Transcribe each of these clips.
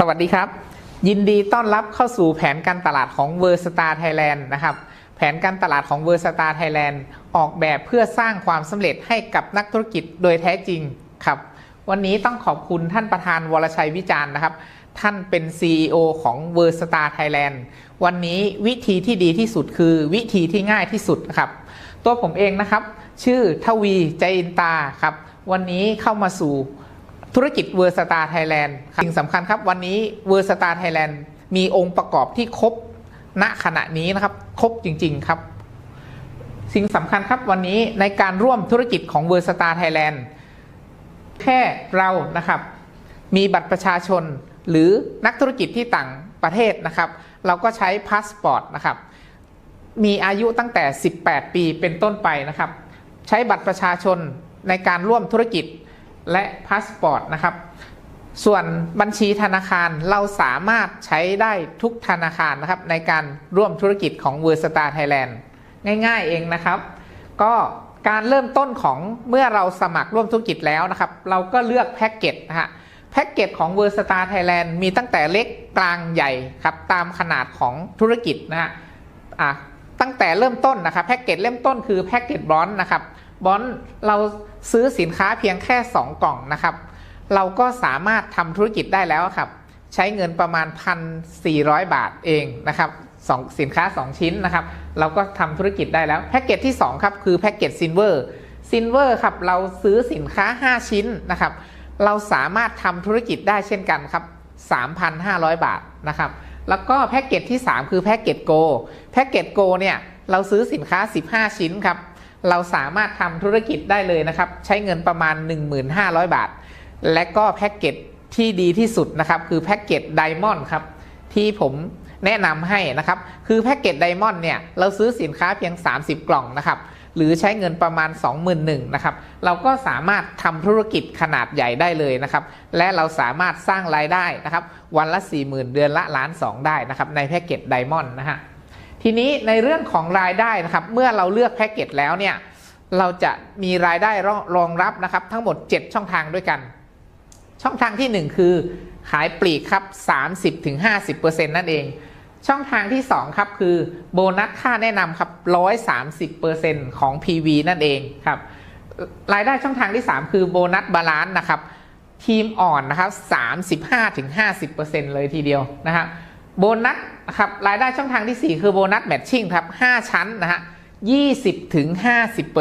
สวัสดีครับ ยินดีต้อนรับเข้าสู่แผนการตลาดของเวอร์สตาร์ไทยแลนด์นะครับ แผนการตลาดของเวอร์สตาร์ไทยแลนด์ออกแบบเพื่อสร้างความสำเร็จให้กับนักธุรกิจโดยแท้จริงครับ วันนี้ต้องขอบคุณท่านประธานวรชัยวิจารณ์นะครับ ท่านเป็น CEO ของเวอร์สตาร์ไทยแลนด์วันนี้วิธีที่ดีที่สุดคือวิธีที่ง่ายที่สุดครับ ตัวผมเองนะครับ ชื่อทวีใจอินตาครับ วันนี้เข้ามาสู่ ธุรกิจเวอร์สตาร์ไทยแลนด์สิ่งสำคัญครับวันนี้เวอร์สตาร์ไทยแลนด์มีองค์ประกอบที่ครบณขณะนี้นะครับ ครบจริง ๆ ครับ สิ่งสำคัญครับวันนี้ในการร่วมธุรกิจของเวอร์สตาร์ไทยแลนด์แค่เรานะครับ มีบัตรประชาชนหรือนักธุรกิจที่ต่างประเทศนะครับ เราก็ใช้พาสปอร์ตนะครับ มีอายุตั้งแต่ 18 ปีเป็นต้นไปนะครับ ใช้บัตรประชาชนในการร่วมธุรกิจ และพาสปอร์ตนะครับ ส่วนบัญชีธนาคารเราสามารถใช้ได้ทุกธนาคารนะครับ ในการร่วมธุรกิจของ w o r Star Thailand ง่ายๆเองนะครับ ก็การเริ่มต้นของเมื่อเราสมัครร่วมธุรกิจแล้วนะครับ เราก็เลือกแพ็กเกจนะฮะแพ็กเกจของ w o r Star Thailand มีตั้งแต่เล็กกลางใหญ่ครับตามขนาดของธุรกิจนะฮะตั้งแต่เริ่มต้นนะครับแพ็กเกจเริ่มต้นคือแพ็กเกจบอลนะครับ บอลเราซื้อสินค้าเพียงแค่ 2 กล่องนะครับ เราก็สามารถทำธุรกิจได้แล้วครับ ใช้เงินประมาณ 1,400 บาทเองนะครับสองสินค้า 2 ชิ้นนะครับ เราก็ทำธุรกิจได้แล้วแพ็กเกจที่ 2 ครับ คือแพ็กเกจซินเวอร์ซินเวอร์ครับเราซื้อสินค้า 5 ชิ้นนะครับ เราสามารถทำธุรกิจได้เช่นกันครับ 3,500 บาทนะครับแล้วก็แพ็กเกจที่ 3 คือแพ็กเกจโกแพ็กเกจโกเนี่ยเราซื้อสินค้า 15 ชิ้นครับ เราสามารถทำธุรกิจได้เลยนะครับ ใช้เงินประมาณ 1,500 บาท และก็แพ็กเกจที่ดีที่สุดนะครับคือแพ็กเกจไดมอนด์ครับที่ผมแนะนำให้นะครับ คือแพ็กเกจไดมอนด์เนี่ยเราซื้อสินค้าเพียง 30 กล่องนะครับหรือใช้เงินประมาณ 21,000นะครับเราก็สามารถทำธุรกิจขนาดใหญ่ได้เลยนะครับ และเราสามารถสร้างรายได้นะครับ วันละ 40,000 เดือนละล้านสองได้นะครับในแพ็กเกจไดมอนด์นะฮะ ทีนี้ในเรื่องของรายได้นะครับ เมื่อเราเลือกแพ็กเกจแล้วเนี่ย เราจะมีรายได้รองรับนะครับ ทั้งหมด 7 ช่องทางด้วยกัน ช่องทางที่ 1 คือ ขายปลีกครับ 30-50%นั่นเอง ช่องทางที่ 2 ครับคือโบนัสค่าแนะนำครับ 130%ของ PV นั่นเองครับ รายได้ช่องทางที่ 3 คือโบนัสบาลานซ์นะครับ ทีมอ่อนนะครับ 35-50%เลยทีเดียวนะครับ โบนัสนะครับรายได้ช่องทางที่ 4 คือโบนัสแมทชิ่งครับ 5 ชั้นนะฮะ 20ถึง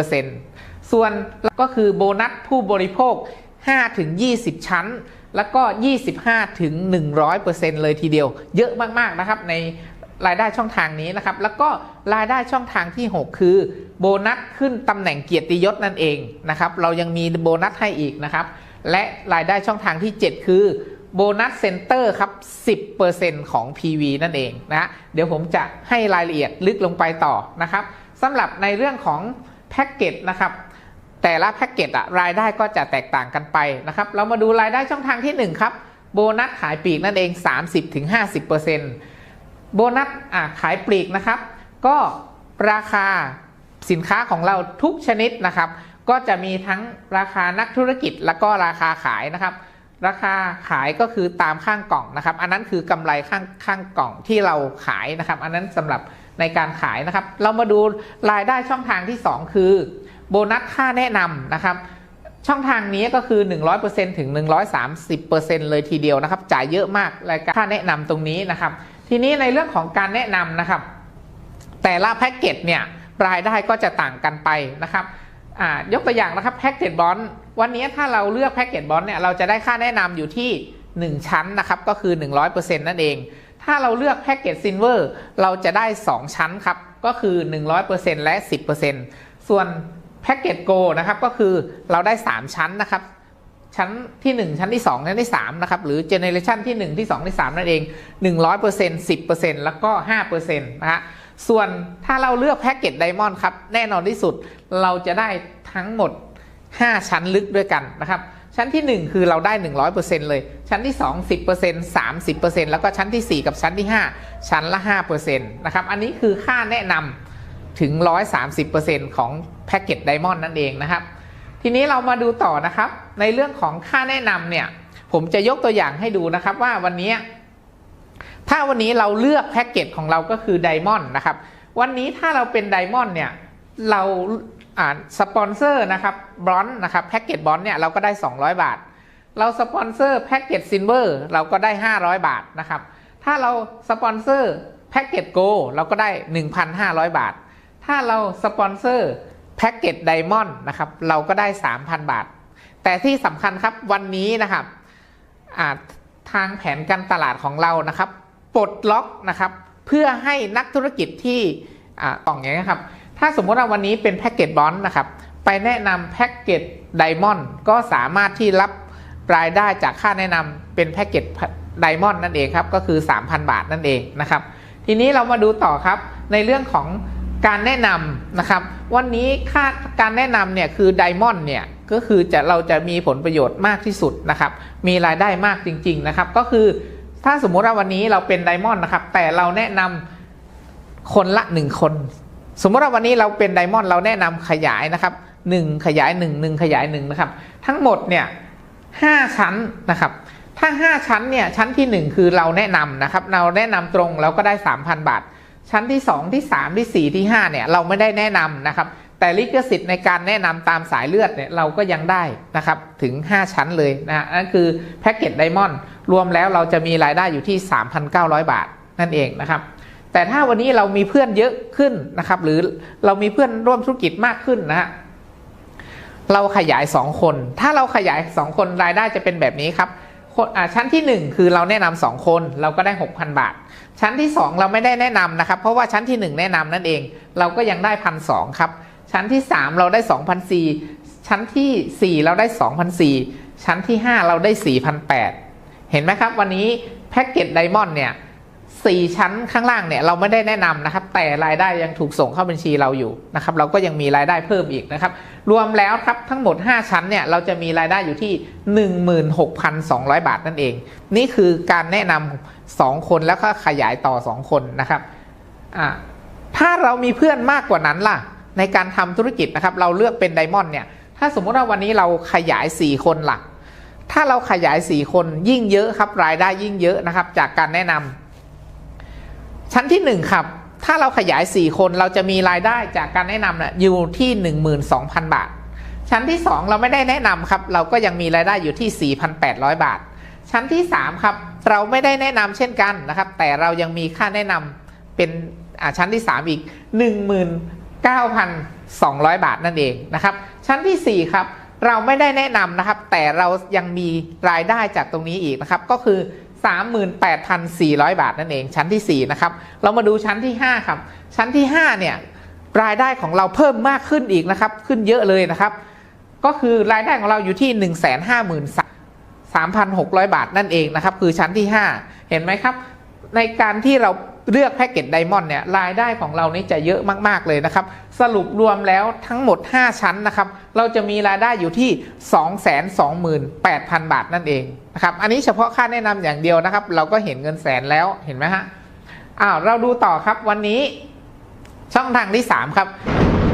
50 ส่วนก็คือโบนัสผู้บริโภค 5 ถึง 20 ชั้น แล้วก็ 25 ถึง 100%เลยทีเดียว เยอะมาก ๆ นะครับ ในรายได้ช่องทางนี้นะครับ แล้วก็รายได้ช่องทางที่ 6 คือโบนัสขึ้นตำแหน่งเกียรติยศนั่นเองนะครับ เรายังมีโบนัสให้อีกนะครับ และรายได้ช่องทางที่ 7 คือ โบนัสเซ็นเตอร์ครับ 10%ของ PV นั่นเองนะเดี๋ยวผมจะให้รายละเอียดลึกลงไปต่อนะครับสำหรับในเรื่องของแพ็กเกจนะครับแต่ละแพ็กเกจอะรายได้ก็จะแตกต่างกันไปนะครับเรามาดูรายได้ช่องทางที่ 1 ครับ โบนัสขายปลีกนั่นเอง 30-50%โบนัสอะขายปลีกนะครับ ก็ราคาสินค้าของเราทุกชนิดนะครับ ก็จะมีทั้งราคานักธุรกิจแล้วก็ราคาขายนะครับ ราคาขายก็คือตามข้างกล่องนะครับ อันนั้นคือกำไรข้างข้างกล่องที่เราขายนะครับ อันนั้นสำหรับในการขายนะครับ เรามาดูรายได้ช่องทางที่ 2 คือโบนัสค่าแนะนำนะครับ ช่องทางนี้ก็คือ 100%ถึง 130%เลยทีเดียวนะครับ จ่ายเยอะมากรายการค่าแนะนำตรงนี้นะครับ ทีนี้ในเรื่องของการแนะนำนะครับ แต่ละแพ็กเกจเนี่ยรายได้ก็จะต่างกันไปนะครับ ยกตัวอย่างนะครับแพ็กเกจบอลวันนี้ถ้าเราเลือกแพ็กเกจบอลเนี่ยเราจะได้ค่าแนะนำอยู่ที่ 1 ชั้นนะครับก็คือ 100%นั่นเอง ถ้าเราเลือกแพ็กเกจซินเวอร์เราจะได้ 2 ชั้นครับก็คือ 100%และ 10%ส่วนแพ็กเกจโกนะครับก็คือเราได้ 3 ชั้นนะครับชั้นที่ 1 ชั้นที่ 2 ชั้นที่3นะครับหรือเจเนเรชันที่ 1 ที่ 2 ที่ 3 นั่นเอง 100% 10%แล้วก็ 5%นะฮะ ส่วนถ้าเราเลือกแพ็กเกจไดมอนด์ครับ แน่นอนที่สุดเราจะได้ทั้งหมด 5 ชั้นลึกด้วยกันนะครับ ชั้นที่ 1 คือเราได้ 100%เลย ชั้นที่ 2 10% 30%แล้วก็ชั้นที่ 4 กับชั้นที่ 5 ชั้นละ 5%นะครับ อันนี้คือค่าแนะนำถึง 130%ของแพ็กเกจไดมอนด์นั่นเองนะครับ ทีนี้เรามาดูต่อนะครับ ในเรื่องของค่าแนะนำเนี่ย ผมจะยกตัวอย่างให้ดูนะครับว่าวันนี้ ถ้าวันนี้เราเลือกแพ็กเกจของเราก็คือไดมอนด์นะครับ วันนี้ถ้าเราเป็นไดมอนด์เนี่ย เราอ่าสปอนเซอร์นะครับบรอนนะครับแพ็กเกจบรอนเนี่ยเราก็ได้ 200 บาท เราสปอนเซอร์แพ็กเกจซิลเวอร์เราก็ได้ 500 บาทนะครับ ถ้าเราสปอนเซอร์แพ็กเกจโกเราก็ได้ 1,500 บาท ถ้าเราสปอนเซอร์แพ็กเกจไดมอนด์นะครับเราก็ได้ 3,000 บาท แต่ที่สำคัญครับวันนี้นะครับอ่าทางแผนการตลาดของเรานะครับ ปลดล็อกนะครับ เพื่อให้นักธุรกิจที่ต่องอย่างนี้ครับ ถ้าสมมติว่าวันนี้เป็นแพ็กเกจบอลนะครับ ไปแนะนำแพ็กเกจไดมอนด์ก็สามารถที่รับรายได้จากค่าแนะนำเป็นแพ็กเกจไดมอนด์นั่นเองครับ ก็คือ 3,000 บาทนั่นเองนะครับ ทีนี้เรามาดูต่อครับในเรื่องของการแนะนำนะครับ วันนี้ค่าการแนะนำเนี่ยคือไดมอนด์เนี่ยก็คือจะเราจะมีผลประโยชน์มากที่สุดนะครับ มีรายได้มากจริง ๆนะครับ ก็คือ ถ้าสมมุติว่าวันนี้เราเป็นไดมอนด์นะครับ แต่เราแนะนำคนละหนึ่งคน สมมติว่าวันนี้เราเป็นไดมอนด์เราแนะนำขยายนะครับหนึ่งขยายหนึ่งหนึ่งขยายหนึ่งนะครับ ทั้งหมดเนี่ยห้าชั้นนะครับ ถ้า5ชั้นเนี่ยชั้นที่1คือเราแนะนำนะครับ เราแนะนำตรงเราก็ได้3,000บาท ชั้นที่2ที่3ที่4ที่5เนี่ยเราไม่ได้แนะนำนะครับแต่ลิขสิทธิ์ในการแนะนำตามสายเลือดเนี่ยเราก็ยังได้นะครับถึง 5 ชั้นเลยนะฮะนั่นคือแพ็กเกจไดมอนด์ รวมแล้วเราจะมีรายได้อยู่ที่ 3,900 บาทนั่นเองนะครับ แต่ถ้าวันนี้เรามีเพื่อนเยอะขึ้นนะครับ หรือเรามีเพื่อนร่วมธุรกิจมากขึ้นนะฮะเราขยาย 2 คน ถ้าเราขยาย 2 คนรายได้จะเป็นแบบนี้ครับชั้นที่ 1 คือเราแนะนำ2คนเราก็ได้ 6,000 บาท ชั้นที่ 2 เราไม่ได้แนะนำนะครับ เพราะว่าชั้นที่ 1 แนะนำนั่นเอง เราก็ยังได้พันสครับ ชั้นที่ 3 เราได้2,004ชั้นทีสี่ 4 เราได้2 0 0ชั้นที่ 5 เราได้4,008 เห็นไหมครับ วันนี้แพ็กเกจไดมอนด์เนี่ยสี่ชั้นข้างล่างเนี่ยเราไม่ได้แนะนำนะครับ แต่รายได้ยังถูกส่งเข้าบัญชีเราอยู่นะครับ เราก็ยังมีรายได้เพิ่มอีกนะครับ รวมแล้วครับทั้งหมด 5 ชั้นเนี่ยเราจะมีรายได้อยู่ที่ 16,200 บาทนั่นเอง นี่คือการแนะนำ2คนแล้วก็ขยายต่อ 2 คนนะครับถ้าเรามีเพื่อนมากกว่านั้นล่ะ ในการทำธุรกิจนะครับ เราเลือกเป็นไดมอนด์เนี่ยถ้าสมมุติว่าวันนี้เราขยาย 4 คนล่ะ ถ้าเราขยาย 4 คนยิ่งเยอะครับรายได้ยิ่งเยอะนะครับ จากการแนะนำชั้นที่ 1 ครับ ถ้าเราขยาย 4 คนเราจะมีรายได้จากการแนะนำนะอยู่ที่ 12,000 บาท ชั้นที่ 2 เราไม่ได้แนะนำครับ เราก็ยังมีรายได้อยู่ที่ 4,800 บาท ชั้นที่ 3 ครับ เราไม่ได้แนะนำเช่นกันนะครับ แต่เรายังมีค่าแนะนำเป็นอ่าชั้นที่ 3 อีก 19,200 บาทนั่นเองนะครับ ชั้นทีสี่4 ครับ เราไม่ได้แนะนำนะครับ แต่เรายังมีรายได้จากตรงนี้อีกนะครับ ก็คือ 38,400 บาทนั่นเอง ชั้นที่ 4 นะครับ เรามาดูชั้นที่ 5 ครับ ชั้นที่ 5 เนี่ย รายได้ของเราเพิ่มมากขึ้นอีกนะครับ ขึ้นเยอะเลยนะครับ ก็คือรายได้ของเราอยู่ที่ 1 5 3 3,600 บาทนั่นเองนะครับ คือชั้นที่ 5 เห็นไหมครับ ในการที่เรา เลือกแพ็กเกจไดมอนด์เนี่ยรายได้ของเรานี่จะเยอะมาก ๆ เลยนะครับ สรุปรวมแล้วทั้งหมด 5 ชั้นนะครับ เราจะมีรายได้อยู่ที่ 228,000 บาทนั่นเองนะครับ อันนี้เฉพาะค่าแนะนำอย่างเดียวนะครับ เราก็เห็นเงินแสนแล้วเห็นไหมฮะอ้าวเราดูต่อครับวันนี้ช่องทางที่ 3 ครับ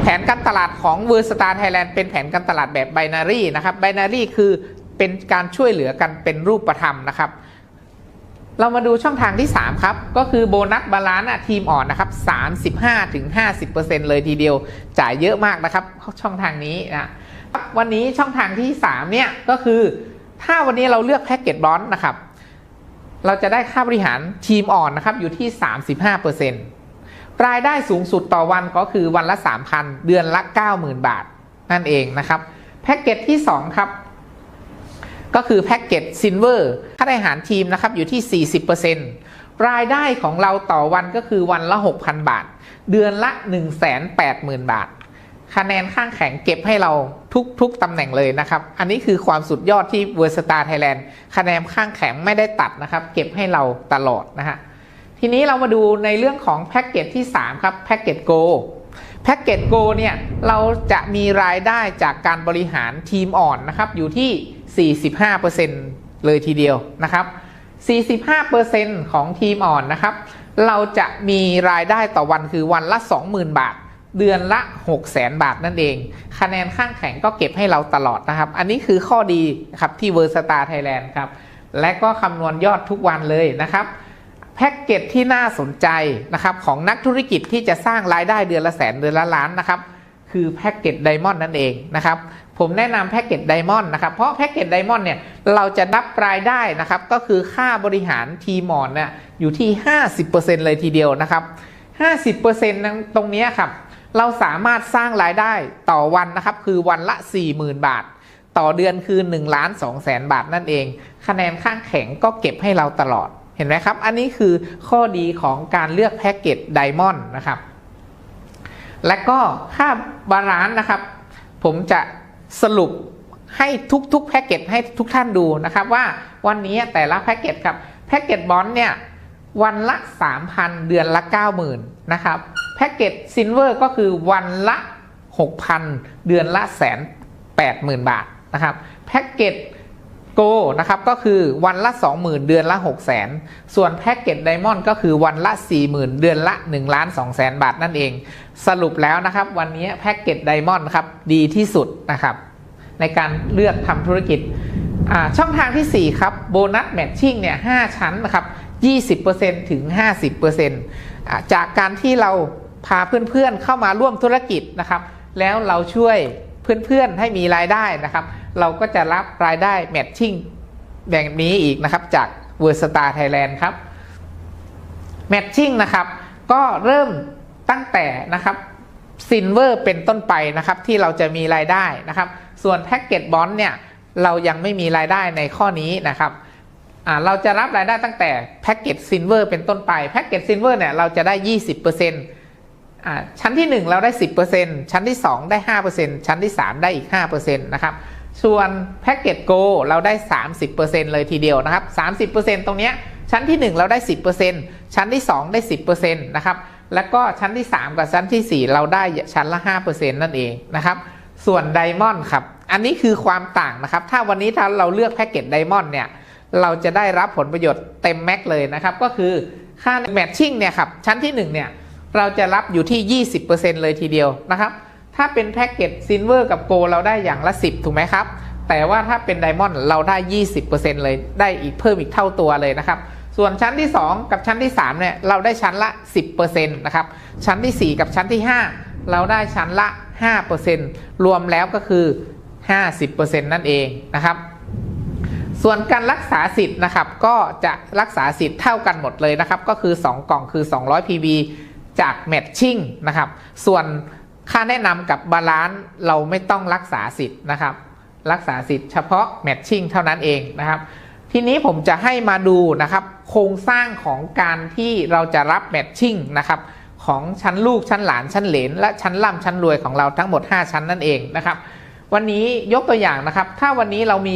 แผนการตลาดของ w o r s t a r Thailand เป็นแผนการตลาดแบบ Binary นะครับ Binary คือเป็นการช่วยเหลือกันเป็นรูปธรรมนะครับ เรามาดูช่องทางที่ 3 ครับ ก็คือโบนัสบาลานซ์ทีมอ่อนนะครับ 35-50%เลยทีเดียวจ่ายเยอะมากนะครับ ช่องทางนี้นะวันนี้ช่องทางที่ 3 เนี่ยก็คือ ถ้าวันนี้เราเลือกแพ็กเกจบอลนะครับ เราจะได้ค่าบริหารทีมอ่อนนะครับอยู่ที่ 35%รายได้สูงสุดต่อวันก็คือวันละ 3,000 เดือนละ 90,000 บาท นั่นเองนะครับ แพ็กเกจที่ 2 ครับ ก็คือแพ็กเกจซินเวอร์ค่าบริหารทีมนะครับอยู่ที่ 40%รายได้ของเราต่อวันก็คือวันละ 6,000 บาท เดือนละ 180,000 บาท คะแนนข้างแข็งเก็บให้เราทุกทุกตำแหน่งเลยนะครับ อันนี้คือความสุดยอดที่ w o r s t a r Thailand คะแนนข้างแข็งไม่ได้ตัดนะครับ เก็บให้เราตลอดนะฮะทีนี้เรามาดูในเรื่องของแพ็กเกจที่ 3 ครับแพ็กเกจโกแพ็กเกจโกเนี่ยเราจะมีรายได้จากการบริหารทีมอ่อนนะครับอยู่ที่ 45%เลยทีเดียวนะครับ 45%ของทีมอ่อนนะครับ เราจะมีรายได้ต่อวันคือวันละ 20,000 บาท เดือนละ 600,000บาทนั่นเอง คะแนนข้างแข็งก็เก็บให้เราตลอดนะครับ อันนี้คือข้อดีครับที่ w o r s t a r Thailand ครับ และก็คำนวณยอดทุกวันเลยนะครับแพ็กเกจที่น่าสนใจนะครับของนักธุรกิจที่จะสร้างรายได้เดือนละแสนเดือนละล้านนะครับ คือแพ็กเกจไดมอนด์นั่นเองนะครับ ผมแนะนำแพ็กเกจไดมอนด์นะครับเพราะแพ็กเกจไดมอนด์เนี่ยเราจะนับรายได้นะครับก็คือค่าบริหารทีมอนเนี่ยอยู่ที่ 50%เลยทีเดียวนะครับ 50%นั้นตรงนี้ครับเราสามารถสร้างรายได้ต่อวันนะครับคือวันละ 40,000 บาท ต่อเดือนคือ1ล้าน2แสนบาทนั่นเอง คะแนนข้างแข็งก็เก็บให้เราตลอดเห็นไหมครับ อันนี้คือข้อดีของการเลือกแพ็กเกจไดมอนด์นะครับ และก็ค่าบาลานซ์นะครับ ผมจะ สรุปให้ทุกๆแพ็กเกจให้ทุกท่านดูนะครับว่าวันนี้แต่ละแพ็กเกจครับแพ็กเกจบอลเนี่ยวันละ 3,000 เดือนละ 90,000นะครับแพ็กเกจซินเวอร์ก็คือวันละ 6,000 เดือนละแสน80,000บาทนะครับแพ็กเกจโกนะครับก็คือวันละ 20,000 เดือนละ 6 0 0 0 0 ส่วนแพ็กเกจไดมอนด์ก็คือวันละ 40,000 เดือนละ1ล้าน2แสนบาทนั่นเอง สรุปแล้วนะครับ วันนี้แพ็กเกจไดมอนด์ครับดีที่สุดนะครับ ในการเลือกทำธุรกิจช่องทางที่ 4 ครับโบนัสแมทชิ่งเนี่ย5ชั้นนะครับ20%ถึง 50%จากการที่เราพาเพื่อนๆเข้ามาร่วมธุรกิจนะครับ แล้วเราช่วยเพื่อนๆให้มีรายได้นะครับ เราก็จะรับรายได้แมทชิ่งแบบนี้อีกนะครับจาก w o r s t a r Thailand ครับแมทชิ่งนะครับ ก็เริ่ม ตั้งแต่นะครับซินเวอร์เป็นต้นไปนะครับที่เราจะมีรายได้นะครับ ส่วนแพ็กเกจบอลเนี่ยเรายังไม่มีรายได้ในข้อนี้นะครับเราจะรับรายได้ตั้งแต่แพ็กเกจซินเวอร์เป็นต้นไปแพ็กเกจซินเวอร์เนี่ยเราจะได้ 20%ชั้นที่ 1 เราได้ 10%ชั้นที่ 2 ได้ 5%ชั้นที่ 3 ได้อีก 5%นะครับส่วนแพ็กเกจโกเราได้ 30%เลยทีเดียวนะครับ 30%ตรงนี้ชั้นที่ 1 เราได้ 10%ชั้นที่ 2 ได้ 10%นะครับ แล้วก็ชั้นที่ 3 กับชั้นที่ 4 เราได้ชั้นละ 5%นั่นเองนะครับ ส่วนไดมอนด์ครับ อันนี้คือความต่างนะครับ ถ้าวันนี้ถ้าเราเลือกแพ็กเกจไดมอนด์เนี่ย เราจะได้รับผลประโยชน์เต็มแม็กเลยนะครับ ก็คือค่าแมทชิ่งเนี่ยครับ ชั้นที่ 1 เนี่ย เราจะรับอยู่ที่ 20%เลยทีเดียวนะครับ ถ้าเป็นแพ็กเกจซินเวอร์กับโกเราได้อย่างละ 10 ถูกไหมครับ แต่ว่าถ้าเป็นไดมอนด์เราได้ 20%เลย ได้อีกเพิ่มอีกเท่าตัวเลยนะครับ ส่วนชั้นที่ 2 กับชั้นที่3เนี่ยเราได้ชั้นละ 10%นะครับ ชั้นที่ 4 กับชั้นที่ 5 เราได้ชั้นละ 5%รวมแล้วก็คือ 50%นั่นเองนะครับ ส่วนการรักษาสิทธิ์นะครับ ก็จะรักษาสิทธิ์เท่ากันหมดเลยนะครับ ก็คือ 2 กล่องคือ 200 PB จากแมทชิ่งนะครับ ส่วนค่าแนะนำกับบาลานซ์เราไม่ต้องรักษาสิทธิ์นะครับ รักษาสิทธิ์เฉพาะแมทชิ่งเท่านั้นเองนะครับ ทีนี้ผมจะให้มาดูนะครับโครงสร้างของการที่เราจะรับแมทชิ่งนะครับของชั้นลูกชั้นหลานชั้นเหลน และชั้นล่ำชั้นรวยของเราทั้งหมด 5 ชั้นนั่นเองนะครับ วันนี้ยกตัวอย่างนะครับ ถ้าวันนี้เรามี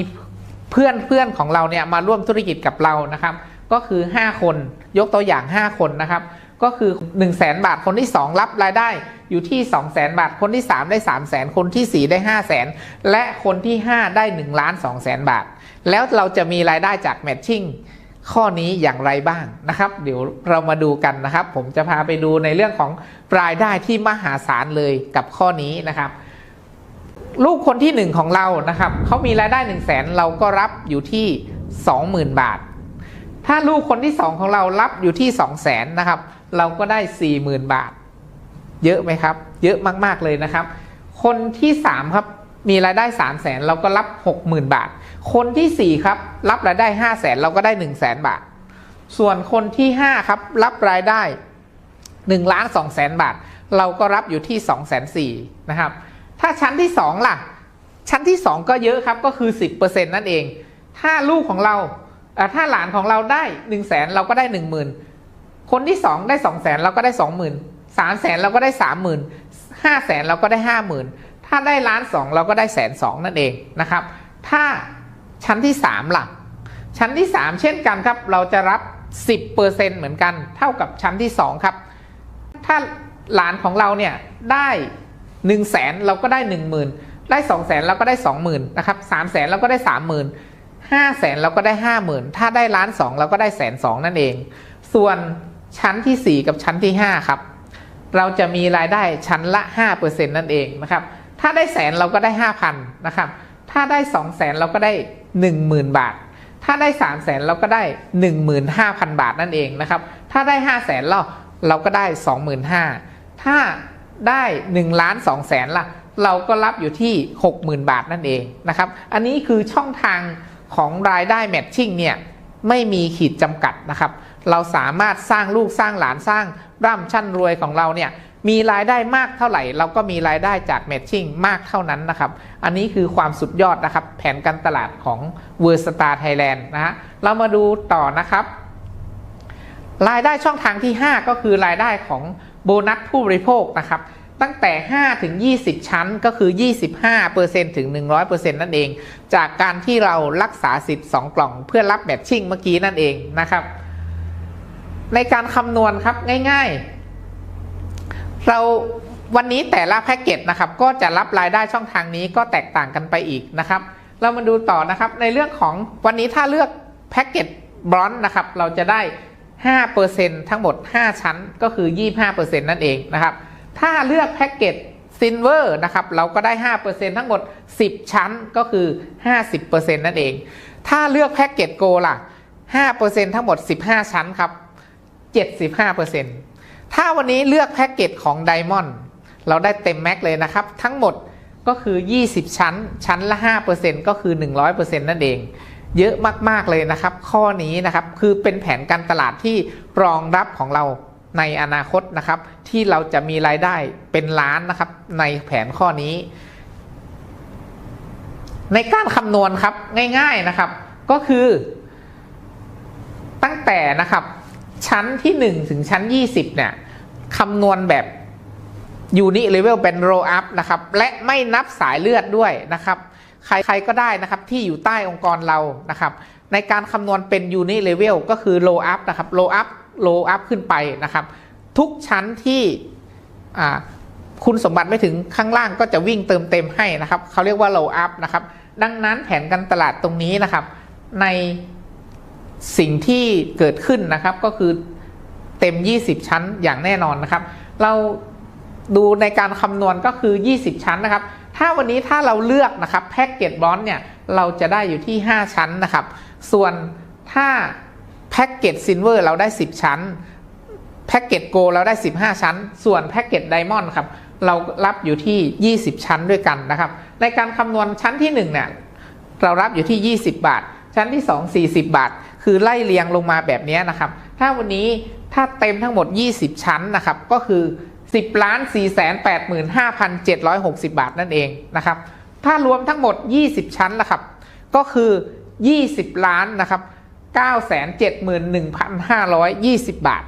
เพื่อนเพื่อนของเราเนี่ยมาร่วมธุรกิจกับเรานะครับ ก็คือ 5 คนยกตัวอย่าง 5 คนนะครับ ก็คือ 1 0 0 0 0แบาทคนที่ 2 รับรายได้อยู่ที่ 2 0 0 0 0 0บาท คนที่ 3 ได้ 3 0 0 0 0 0คนที่ 4 ได้ 5 0 0 0 0 0และคนที่ 5 ได้1ล้าน2แสนบาท แล้วเราจะมีรายได้จากแมทชิ่งข้อนี้อย่างไรบ้างนะครับ เดี๋ยวเรามาดูกันนะครับ ผมจะพาไปดูในเรื่องของรายได้ที่มหาศาลเลยกับข้อนี้นะครับ ลูกคนที่ 1 ของเรานะครับเขามีรายได้ 1 0 0 0 0แสนเราก็รับอยู่ที่ 20,000 บาท ถ้าลูกคนที่ 2 ของเรารับอยู่ที่ 2 0 0 0 0 0นะครับ เราก็ได้ 40,000 บาท เยอะไหมครับ เยอะมากๆเลยนะครับ คนที่ 3 ครับ มีรายได้ 3 0 0แสนเราก็รับ 60,000 บาท คนที่ 4 ครับ รับรายได้ 5 0 0แสนเราก็ได้ 1 0 0 0 0แสนบาท ส่วนคนที่ 5 ครับ รับรายได้1ล้าน2แสนบาท เราก็รับอยู่ที่ 2 4 0 0 0นะครับ ถ้าชั้นที่ 2 ล่ะ ชั้นที่ 2 ก็เยอะครับก็คือ 10%นั่นเอง ถ้าลูกของเราถ้าหลานของเราได้ 1 0 0 0 0แสนเราก็ได้ 1 0,000 คนที่สองได้สองแสนเราก็ได้สองหมื่นสามแสนเราก็ได้สามหมื่นห้าแสนเราก็ได้ห้าหมื่น ถ้าได้ล้านสองเราก็ได้แสนสองนั่นเองนะครับ ถ้าชั้นที่สามล่ะ ชั้นที่สามเช่นกันครับ เราจะรับสิบเปอร์เซ็นเหมือนกัน เท่ากับชั้นที่สองครับ ถ้าหลานของเราเนี่ยได้หนึ่งแสนเราก็ได้หนึ่งหมื่นได้สองแสนเราก็ได้สองหมื่นนะครับสามแสนเราก็ได้สามหมื่นห้าแสนเราก็ได้ห้าหมื่นถ้าได้ล้านสองเราก็ได้แสนสองนั่นเอง ส่วนชั้นที่ 4 กับชั้นที่ 5 ครับ เราจะมีรายได้ชั้นละ 5%นั่นเองนะครับ ถ้าได้แสนเราก็ได้5,000นนะครับถ้าได้2แสนเราก็ได้10,000บาท ถ้าได้3 0 0แสนเราก็ได้15,000บาทนั่นเองนะครับถ้าได้5 0 0แสนเราเราก็ได้25,000ถ้าได้1ล้าน2แสนล่ะเราก็รับอยู่ที่ 60,000 บาทนั่นเองนะครับ อันนี้คือช่องทางของรายได้แมทชิ่งเนี่ยไม่มีขีดจำกัดนะครับ เราสามารถสร้างลูกสร้างหลานสร้างร่ำชั้นรวยของเราเนี่ย มีรายได้มากเท่าไหร่ เราก็มีรายได้จากแมทชิ่งมากเท่านั้นนะครับ อันนี้คือความสุดยอดนะครับ แผนการตลาดของ w o r s t a r Thailand นะฮะเรามาดูต่อนะครับ รายได้ช่องทางที่ 5 ก็คือรายได้ของโบนัสผู้บริโภคนะครับตั้งแต่ 5 ถึง 20 ชั้นก็คือ 25%ถึง 100%นั่นเอง จากการที่เรารักษาสิทธิ์2กล่องเพื่อรับแมทชิ่งเมื่อกี้นั่นเองนะครับ ในการคำนวณครับง่ายๆ เราวันนี้แต่ละแพ็กเกจนะครับก็จะรับรายได้ช่องทางนี้ก็แตกต่างกันไปอีกนะครับ เรามาดูต่อนะครับในเรื่องของวันนี้ถ้าเลือกแพ็กเกจบรอนนะครับเราจะได้ 5%ทั้งหมด 5 ชั้นก็คือ 25%นั่นเองนะครับ ถ้าเลือกแพ็กเกจซินเวอร์นะครับเราก็ได้ 5%ทั้งหมด 10 ชั้นก็คือ 50%นั่นเอง ถ้าเลือกแพ็กเกจโกล่ะ 5%ทั้งหมด 15 ชั้นครับ 75% ถ้าวันนี้เลือกแพ็กเกจของไดมอนด์เราได้เต็มแม็กเลยนะครับ ทั้งหมดก็คือ 20 ชั้น ชั้นละ 5%ก็คือ 100%นั่นเอง เยอะมาก ๆ เลยนะครับ ข้อนี้นะครับ คือเป็นแผนการตลาดที่รองรับของเราในอนาคตนะครับ ที่เราจะมีรายได้เป็นล้านนะครับ ในแผนข้อนี้ ในการคำนวณครับง่าย ๆนะครับ ก็คือ ตั้งแต่นะครับ ชั้นที่ 1 ถึงชั้น 20 เนี่ยคำนวณแบบยูนิเลเวลเป็นโรอัพนะครับ และไม่นับสายเลือดด้วยนะครับ ใครๆก็ได้นะครับที่อยู่ใต้องค์กรเรานะครับ ในการคำนวณเป็นยูนิเลเวลก็คือโลอัพนะครับโลอัพโลอัพขึ้นไปนะครับ ทุกชั้นที่คุณสมบัติไม่ถึงข้างล่างก็จะวิ่งเติมเต็มให้นะครับเขาเรียกว่าโลอัพนะครับ ดังนั้นแผนการตลาดตรงนี้นะครับ ใน สิ่งที่เกิดขึ้นนะครับก็คือเต็ม 20 ชั้นอย่างแน่นอนนะครับ เราดูในการคำนวณก็คือ 20 ชั้นนะครับ ถ้าวันนี้ถ้าเราเลือกนะครับแพ็กเกจบอลเนี่ยเราจะได้อยู่ที่ 5 ชั้นนะครับ ส่วนถ้าแพ็กเกจซิลเวอร์เราได้ 10 ชั้นแพ็กเกจโกเราได้ 15 ชั้น ส่วนแพ็กเกจไดมอนด์ครับเรารับอยู่ที่ 20 ชั้นด้วยกันนะครับ ในการคำนวณชั้นที่1เนี่ยเรารับอยู่ที่ 20 บาท ชั้นที่ 2 40 บาท คือไล่เรียงลงมาแบบนี้นะครับ ถ้าวันนี้ถ้าเต็มทั้งหมด 20 ชั้นนะครับ ก็คือ 10ล้าน4 8 5 7 6 0 บาทนั่นเองนะครับ ถ้ารวมทั้งหมด 20 ชั้นละครับ ก็คือ 20 ล้านนะครับ 9 7 1 5 2 0 บาท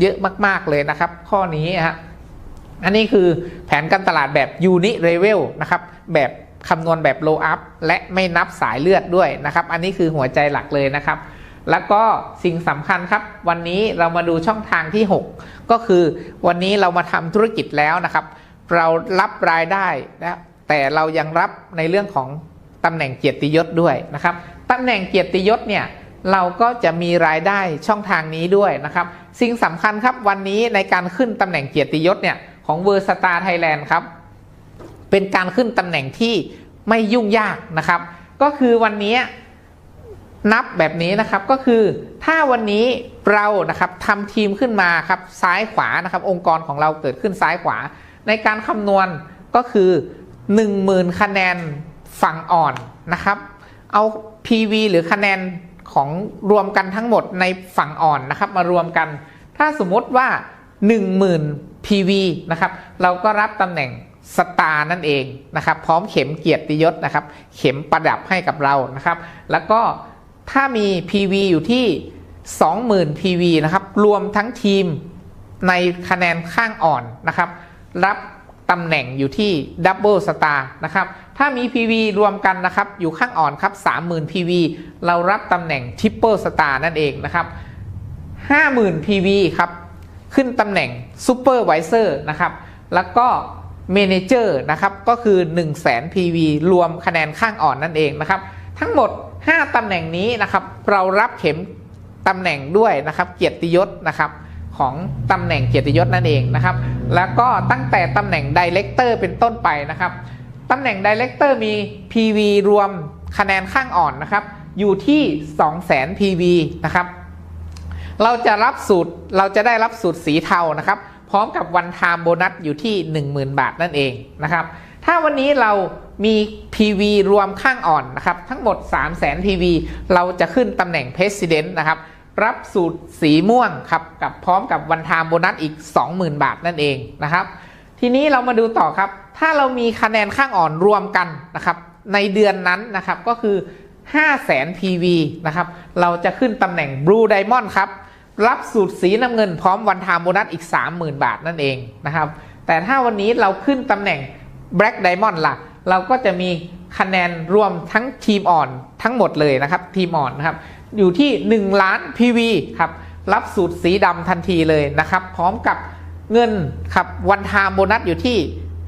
เยอะมาก ๆ เลยนะครับ ข้อนี้ฮะอันนี้คือแผนการตลาดแบบยูนิเรเวลนะครับ แบบคำนวณแบบโลอัพและไม่นับสายเลือดด้วยนะครับ อันนี้คือหัวใจหลักเลยนะครับ แล้วก็สิ่งสำคัญครับ วันนี้เรามาดูช่องทางที่ 6 ก็คือวันนี้เรามาทำธุรกิจแล้วนะครับ เรารับรายได้นะแต่เรายังรับในเรื่องของตำแหน่งเกียรติยศด้วยนะครับตำแหน่งเกียรติยศเนี่ยเราก็จะมีรายได้ช่องทางนี้ด้วยนะครับ สิ่งสำคัญครับวันนี้ในการขึ้นตำแหน่งเกียรติยศเนี่ยของเวอร์สตาร์ไทยแลนด์ครับ เป็นการขึ้นตำแหน่งที่ไม่ยุ่งยากนะครับ ก็คือวันนี้ นับแบบนี้นะครับก็คือถ้าวันนี้เรานะครับทำทีมขึ้นมาครับซ้ายขวานะครับองค์กรของเราเกิดขึ้นซ้ายขวา ในการคำนวณก็คือ 10,000 คะแนนฝั่งอ่อนนะครับ เอา PV หรือคะแนนของรวมกันทั้งหมดในฝั่งอ่อนนะครับมารวมกัน ถ้าสมมติว่า 10,000 PV นะครับเราก็รับตำแหน่งสตาร์นั่นเองนะครับพร้อมเข็มเกียรติยศนะครับ เข็มประดับให้กับเรานะครับ แล้วก็ ถ้ามี PV อยู่ที่ 20,000 PV นะครับ รวมทั้งทีมในคะแนนข้างอ่อนนะครับ รับตำแหน่งอยู่ที่ดับเบิลสตาร์นะครับ ถ้ามี PV รวมกันนะครับ อยู่ข้างอ่อนครับ 30,000 PV เรารับตำแหน่งทริปเปิลสตาร์นั่นเองนะครับ 50,000 PV ครับ ขึ้นตำแหน่งซูเปอร์ไวเซอร์นะครับ แล้วก็เมนเจอร์นะครับ ก็คือ 1 0 0 0 0แสน PV รวมคะแนนข้างอ่อนนั่นเองนะครับ ทั้งหมด 5 ตำแหน่งนี้นะครับ เรารับเข็มตำแหน่งด้วยนะครับ เกียรติยศนะครับของตำแหน่งเกียรติยศนั่นเองนะครับ แล้วก็ตั้งแต่ตำแหน่งดีเลกเตอร์เป็นต้นไปนะครับตำแหน่งดีเลกเตอร์มี PV รวมคะแนนข้างอ่อนนะครับ อยู่ที่200,000 PV นะครับ เราจะรับสูตรเราจะได้รับสูตรสีเทานะครับ พร้อมกับวันไทม์โบนัสอยู่ที่ 10,000 บาทนั่นเองนะครับ ถ้าวันนี้เรา มี PV รวมข้างอ่อนนะครับ ทั้งหมด 300,000 PV เราจะขึ้นตำแหน่ง President นะครับ รับสูตรสีม่วงครับ กับพร้อมกับวันไทม์โบนัสอีก 20,000 บาทนั่นเองนะครับ ทีนี้เรามาดูต่อครับ ถ้าเรามีคะแนนข้างอ่อนรวมกันนะครับ ในเดือนนั้นนะครับก็คือ 5 0 0 0 0 PV นะครับ เราจะขึ้นตำแหน่ง Blue Diamond ครับ รับสูตรสีน้ำเงินพร้อมวันไทม์โบนัสอีก 30,000 บาทนั่นเองนะครับ แต่ถ้าวันนี้เราขึ้นตำแหน่ง Black Diamond ล่ะ เราก็จะมีคะแนนรวมทั้งทีมอ่อนทั้งหมดเลยนะครับทีมอ่อนนะครับอยู่ที่ 1 ล้าน PV ครับรับสูตรสีดำทันทีเลยนะครับ พร้อมกับเงินครับวันไทม์โบนัสอยู่ที่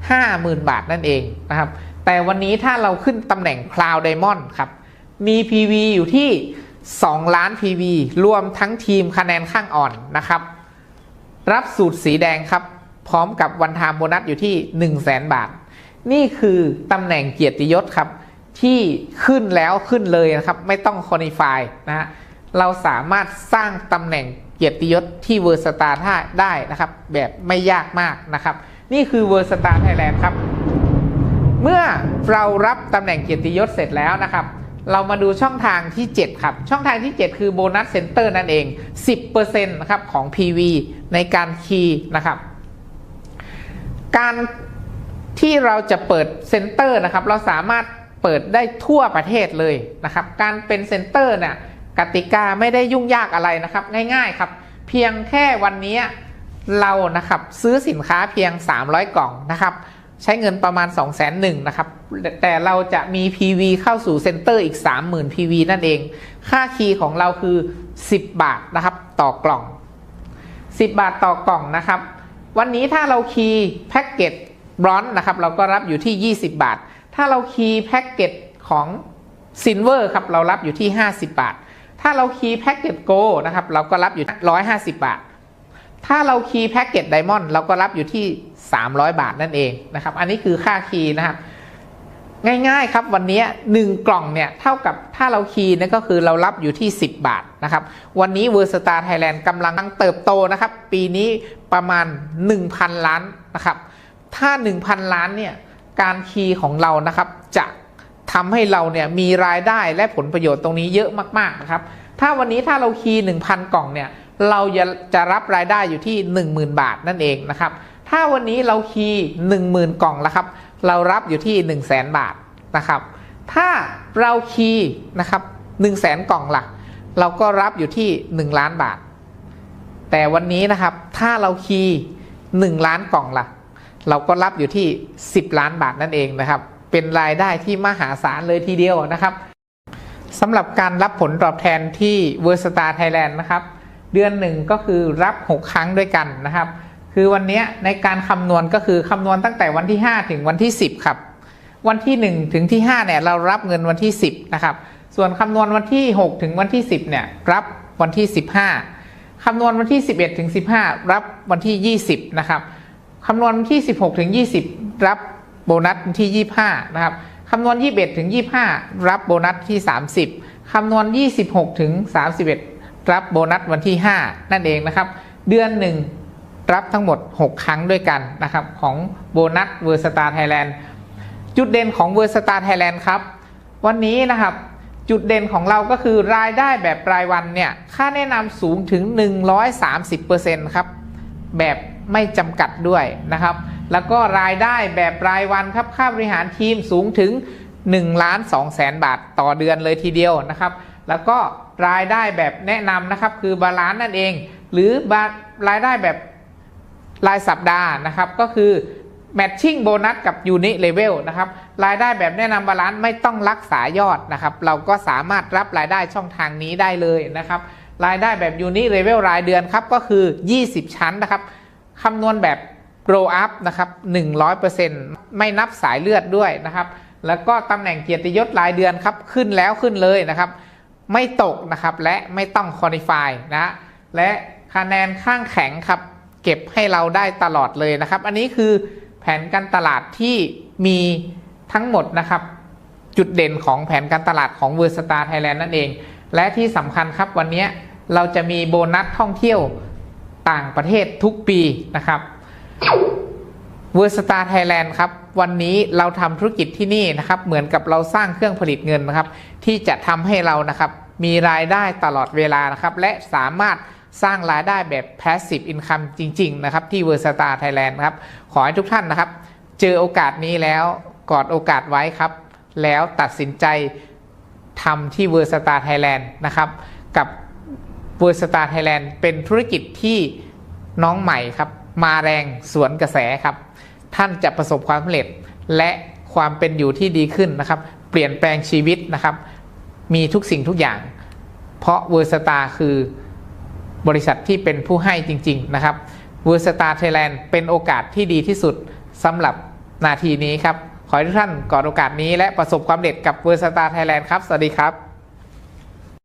50,000 บาทนั่นเองนะครับแต่วันนี้ถ้าเราขึ้นตำแหน่ง Cloud Diamond ครับมี PV อยู่ที่ 2 ล้าน PV รวมทั้งทีมคะแนนข้างอ่อนนะครับ รับสูตรสีแดงครับ พร้อมกับวันไทม์โบนัสอยู่ที่ 1 0 0 0 0แบาท นี่คือตำแหน่งเกียรติยศครับ ที่ขึ้นแล้วขึ้นเลยนะครับ ไม่ต้องคอนิฟายนะฮะเราสามารถสร้างตำแหน่งเกียรติยศที่เวอร์สตาร์ได้นะครับ แบบไม่ยากมากนะครับ นี่คือเวอร์สตาร์ไทยแลนด์ครับ เมื่อเรารับตำแหน่งเกียรติยศเสร็จแล้วนะครับเรามาดูช่องทางที่ 7 ครับ ช่องทางที่ 7 คือโบนัสเซ็นเตอร์นั่นเอง 10%นะครับของ PV ในการคีย์นะครับ การ ที่เราจะเปิดเซ็นเตอร์นะครับเราสามารถเปิดได้ทั่วประเทศเลยนะครับการเป็นเซ็นเตอร์เนี่ยกติกาไม่ได้ยุ่งยากอะไรนะครับง่ายๆครับเพียงแค่วันนี้เรานะครับซื้อสินค้าเพียง 300 กล่องนะครับใช้เงินประมาณ 2 0 0 0 0 0นะครับแต่เราจะมี PV เข้าสู่เซ็นเตอร์อีก 30,000 PV นั่นเอง ค่าคีย์ของเราคือ 10 บาทนะครับต่อกล่อง 10 บาทต่อกล่องนะครับ วันนี้ถ้าเราคีย์แพ็กเกจ บรอนซ์นะครับเราก็รับอยู่ที่ 20 บาท ถ้าเราคีย์แพ็กเกจของซินเวอร์ครับเรารับอยู่ที่ 50 บาท ถ้าเราคีย์แพ็กเกจโกนะครับเราก็รับอยู่ 150 บาท ถ้าเราคีย์แพ็กเกจไดมอนด์เราก็รับอยู่ที่ 300 บาทนั่นเองนะครับอันนี้คือค่าคีย์นะครับง่ายๆครับวันนี้ 1 กล่องเนี่ยเท่ากับถ้าเราคีย์นี่ยก็คือเรารับอยู่ที่ 10 บาทนะครับวันนี้เวอร์สตาร์ไทยแลนด์กำลังเติบโตนะครับปีนี้ประมาณ 1,000 ล้านนะครับ ถ้า 1,000 ล้านเนี่ยการคีย์ของเรานะครับจะทำให้เราเนี่ยมีรายได้และผลประโยชน์ตรงนี้เยอะมากๆนะครับ ถ้าวันนี้ถ้าเราคีย์1,000 กล่องเนี่ยเราจะจะรับรายได้อยู่ที่ 10,000 บาทนั่นเองนะครับ ถ้าวันนี้เราคีย์10,000 กล่องแล้วครับ เรารับอยู่ที่ 1 0 0 0 0แบาทนะครับ ถ้าเราคีย์นะครับ1 0 0 0 0แกล่องละ่ะ เราก็รับอยู่ที่ 1 ล้านบาท แต่วันนี้นะครับถ้าเราคีย์1ล้านกล่องละ่ะ เราก็รับอยู่ที่ 10 ล้านบาทนั่นเองนะครับ เป็นรายได้ที่มหาศาลเลยทีเดียวนะครับสำหรับการรับผลตอบแทนที่ v e r s t a r Thailand นะครับ เดือนหนึ่งก็คือรับ 6 ครั้งด้วยกันนะครับ คือวันนี้ในการคำนวณก็คือคำนวณตั้งแต่วันที่ 5 ถึงวันที่ 10 ครับ วันที่ 1 ถึงที่5เนี่ยเรารับเงินวันที่ 10 นะครับ ส่วนคำนวณวันที่ 6 ถึงวันที่ 10 เนี่ยรับวันที่ 15คำนวณวันที่ 11 ถึง 15 รับวันที่ 20 นะครับ คำนวณที่ 16ถึง20 รับโบนัสที่ 25 นะครับคำนวณ 21ถึง25 รับโบนัสที่ 30 คำนวณ 26ถึง31 รับโบนัสวันที่ 5 นั่นเองนะครับ เดือนหนึ่งรับทั้งหมด 6 ครั้งด้วยกันนะครับของโบนัสเวอร์สตาร์ไทยแลนด์จุดเด่นของเวอร์สตาร์ไทยแลนด์ครับ วันนี้นะครับจุดเด่นของเราก็คือรายได้แบบรายวันเนี่ย ค่าแนะนำสูงถึง 130%ครับ แบบ ไม่จำกัดด้วยนะครับ แล้วก็รายได้แบบรายวันครับค่าบริหารทีมสูงถึง1ล้าน2แสนบาทต่อเดือนเลยทีเดียวนะครับ แล้วก็รายได้แบบแนะนำนะครับคือบาลานซ์นั่นเอง หรือรายได้แบบรายสัปดาห์นะครับก็คือ Matching โบนัสกับ Unit Level นะครับรายได้แบบแนะนำบาลานซ์ไม่ต้องรักษายอดนะครับเราก็สามารถรับรายได้ช่องทางนี้ได้เลยนะครับรายได้แบบ Unit Level รายเดือนครับก็คือ 20 ชั้นนะครับ คำนวณแบบ grow up นะครับ100%ไม่นับสายเลือดด้วยนะครับ แล้วก็ตำแหน่งเกียรติยศรายเดือนครับ ขึ้นแล้วขึ้นเลยนะครับ ไม่ตกนะครับและไม่ต้อง qualify นะและคะแนนข้างแข็งครับ เก็บให้เราได้ตลอดเลยนะครับ อันนี้คือแผนการตลาดที่มีทั้งหมดนะครับ จุดเด่นของแผนการตลาดของเวอร์สตาร์ไทยแลนด์นั่นเอง และที่สำคัญครับวันนี้เราจะมีโบนัสท่องเที่ยว ต่างประเทศทุกปีนะครับเวอร์สตาร์ไทยแลนด์ครับ วันนี้เราทำธุรกิจที่นี่นะครับ เหมือนกับเราสร้างเครื่องผลิตเงินนะครับ ที่จะทำให้เรานะครับ มีรายได้ตลอดเวลานะครับ และสามารถสร้างรายได้แบบ passive income จริง ๆ นะครับ ที่เวอร์สตาร์ไทยแลนด์ครับ ขอให้ทุกท่านนะครับ เจอโอกาสนี้แล้วกอดโอกาสไว้ครับ แล้วตัดสินใจทำที่เวอร์สตาร์ไทยแลนด์นะครับ กับ วอร์สตาร์ไทยแลนด์เป็นธุรกิจที่น้องใหม่ครับ มาแรงสวนกระแสครับ ท่านจะประสบความสำเร็จ และความเป็นอยู่ที่ดีขึ้นนะครับ เปลี่ยนแปลงชีวิตนะครับ มีทุกสิ่งทุกอย่าง เพราะเวอร์สตาคือบริษัทที่เป็นผู้ให้จริง ๆ นะครับเวอร์สตาร์ไทยแลนด์เป็นโอกาสที่ดีที่สุดสำหรับนาทีนี้ครับ ขอให้ทุกท่านกอดโอกาสนี้และประสบความสำเร็จกับเวอร์สตาร์ไทยแลนด์ครับ สวัสดีครับ